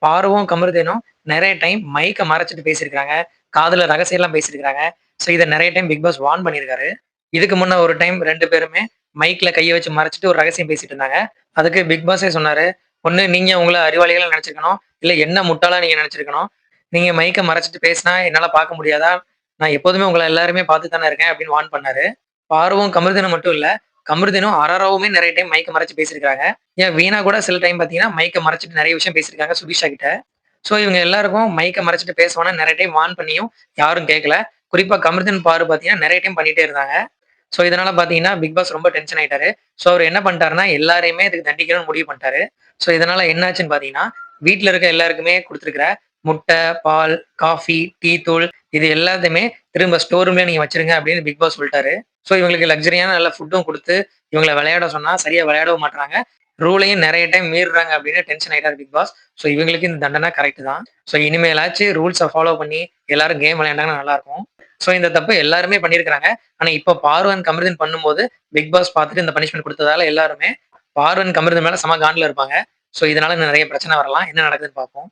பார்வம் கமருதேனும் நிறைய டைம் மைக்கை மறைச்சிட்டு பேசியிருக்காங்க. காதுல ரகசியம்லாம் பேசியிருக்காங்க. ஸோ இதை நிறைய டைம் பிக் பாஸ் வார்ன் பண்ணியிருக்காரு. இதுக்கு முன்ன ஒரு டைம் ரெண்டு பேருமே மைக்ல கையை வச்சு மறைச்சிட்டு ஒரு ரகசியம் பேசிட்டு இருந்தாங்க. அதுக்கு பிக் பாஸே சொன்னாரு, "ஒண்ணு நீங்க உங்களை அறிவாளிகளை நினச்சிருக்கணும் இல்ல என்ன முட்டாளா நீங்க நினச்சிருக்கணும் நீங்க மைக்கை மறைச்சிட்டு பேசினா என்னால பார்க்க முடியாதா? நான் எப்போதுமே உங்களை எல்லாருமே பார்த்து தானே இருக்கேன்." அப்படின்னு வார்ன் பண்ணாரு. பார்வம் கமருதனை மட்டும் இல்லை அமிர்தனும் அரராவுமே நிறைய டைம் மைக்க மறைச்சு பேசியிருக்காங்க. ஏன் வீணா கூட சில டைம் பார்த்தீங்கன்னா, மைக்க மறைச்சிட்டு நிறைய விஷயம் பேசியிருக்காங்க சுபிஷா கிட்ட. ஸோ இவங்க எல்லாருக்கும் மைக்க மறைச்சிட்டு பேசுவானா நிறைய டைம் வான் பண்ணியும் யாரும் கேட்கல. குறிப்பா கமிர்தன் பாரு பார்த்தீங்கன்னா நிறைய டைம் பண்ணிட்டே இருந்தாங்க. ஸோ இதனால பார்த்தீங்கன்னா, பிக் பாஸ் ரொம்ப டென்ஷன் ஆயிட்டாரு. ஸோ அவர் என்ன பண்ணிட்டாருன்னா, எல்லாரையுமே இதுக்கு தண்டிக்கணும்னு முடிவு பண்ணிட்டாரு. ஸோ இதனால என்ன ஆச்சுன்னு பார்த்தீங்கன்னா, வீட்டில் இருக்க எல்லாருக்குமே குடுத்திருக்கிற முட்டை, பால், காஃபி, டீ தூள் இது எல்லாத்தையுமே திரும்ப ஸ்டோர் ரூம்லேயே நீங்க வச்சிருங்க அப்படின்னு பிக் பாஸ் சொல்லிட்டாரு ஸோ இவங்களுக்கு லக்ஸரியான நல்ல ஃபுட்டும் கொடுத்து இவங்கள விளையாட சொன்னா சரியா விளையாடவும் மாட்றாங்க. ரூலையும் நிறைய டைம் மீறுறாங்க அப்படின்னு டென்ஷன் ஆயிட்டாரு பிக் பாஸ். ஸோ இவங்களுக்கு இந்த தண்டனை கரெக்ட் தான். ஸோ இனிமேலாச்சும் ரூல்ஸை ஃபாலோ பண்ணி எல்லாரும் கேம் விளையாண்டாங்கன்னா நல்லா இருக்கும் ஸோ இந்த தப்பு எல்லாருமே பண்ணியிருக்காங்க. ஆனா இப்போ பார்வன் அண்ட் பண்ணும்போது, பிக் பாஸ் பார்த்துட்டு இந்த பனிஷ்மெண்ட் கொடுத்ததால எல்லாருமே பார்வன் அண்ட் மேலே மேல செம காண்டுல இருப்பாங்க. ஸோ இதனால நிறைய பிரச்சனை வரலாம். என்ன நடக்குதுன்னு பார்ப்போம்.